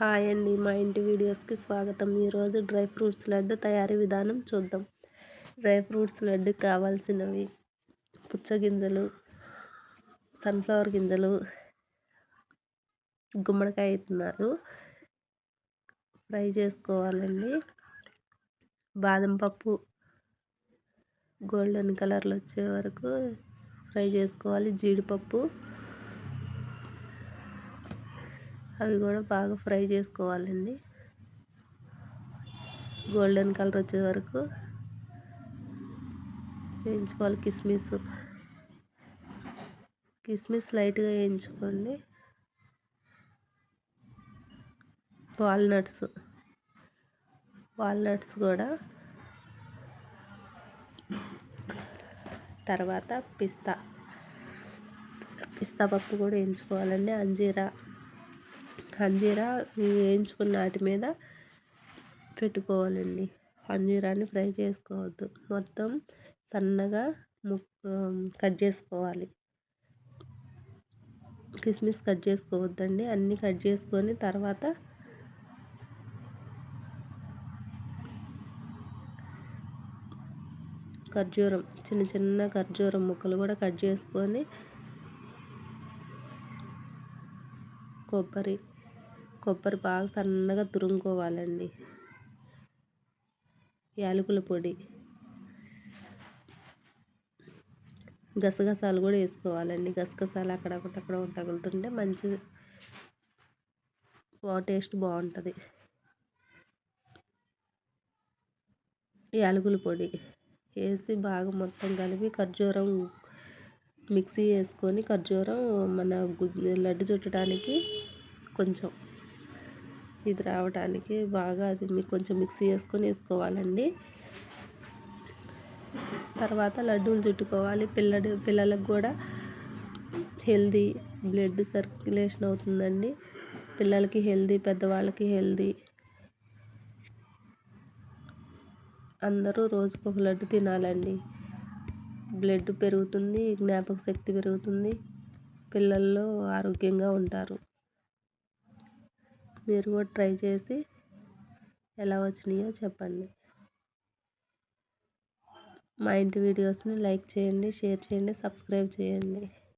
Hi అండి. మా ఇంటి వీడియోస్కి స్వాగతం. ఈరోజు డ్రై ఫ్రూట్స్ లడ్డు తయారీ విధానం చూద్దాం. డ్రై ఫ్రూట్స్ లడ్డు కావాల్సినవి పుచ్చగింజలు సన్ఫ్లవర్ గింజలు గుమ్మడికాయ ఇస్తున్నారు ఫ్రై చేసుకోవాలండి. బాదం పప్పు గోల్డెన్ కలర్లో వచ్చే వరకు ఫ్రై చేసుకోవాలి. జీడిపప్పు అవి కూడా బాగా ఫ్రై చేసుకోవాలండి. గోల్డెన్ కలర్ వచ్చే వరకు వేయించుకోవాలి కిస్మిస్. కిస్మిస్ లైట్గా వేయించుకోండి. వాల్నట్స్. వాల్నట్స్ కూడా తర్వాత పిస్తా. పిస్తా పప్పు కూడా వేయించుకోవాలండి. అంజీరా. అంజీరా వేయించుకున్న వాటి మీద పెట్టుకోవాలండి. అంజీరాన్ని ఫ్రై చేసుకోవద్దు. మొత్తం సన్నగా కట్ చేసుకోవాలి. కిస్మిస్ కట్ చేసుకోవద్దండి. అన్నీ కట్ చేసుకొని తర్వాత ఖర్జూరం చిన్న చిన్న ఖర్జూరం ముక్కలు కూడా కట్ చేసుకొని కొబ్బరి కొబ్బరి బాగా సన్నగా తురుముకోవాలండి. యాలకుల పొడి. గసగసాలు కూడా వేసుకోవాలండి. గసగసాలు అక్కడక్కడ తగులుతుంటే మంచి టేస్ట్ బాగుంటుంది. యాలకుల పొడి వేసి బాగా మొత్తం కలిపి ఖర్జూరం మిక్సీ వేసుకొని ఖర్జూరం మన లడ్డు చుట్టడానికి కొంచెం ఇది రావడానికి బాగా అది మీరు కొంచెం మిక్సీ వేసుకొని వేసుకోవాలండి. తర్వాత లడ్డూలు చుట్టుకోవాలి. పిల్లడు పిల్లలకు కూడా హెల్దీ బ్లడ్ సర్క్యులేషన్ అవుతుందండి. పిల్లలకి హెల్దీ పెద్దవాళ్ళకి హెల్దీ. అందరూ రోజుకు ఒక లడ్డు తినాలండి. బ్లడ్ పెరుగుతుంది జ్ఞాపక శక్తి పెరుగుతుంది. పిల్లల్లో ఆరోగ్యంగా ఉంటారు. మీరు కూడా ట్రై చేసి ఎలా వచ్చినాయో చెప్పండి. మా ఇంటి వీడియోస్ని లైక్ చేయండి షేర్ చేయండి సబ్స్క్రైబ్ చేయండి.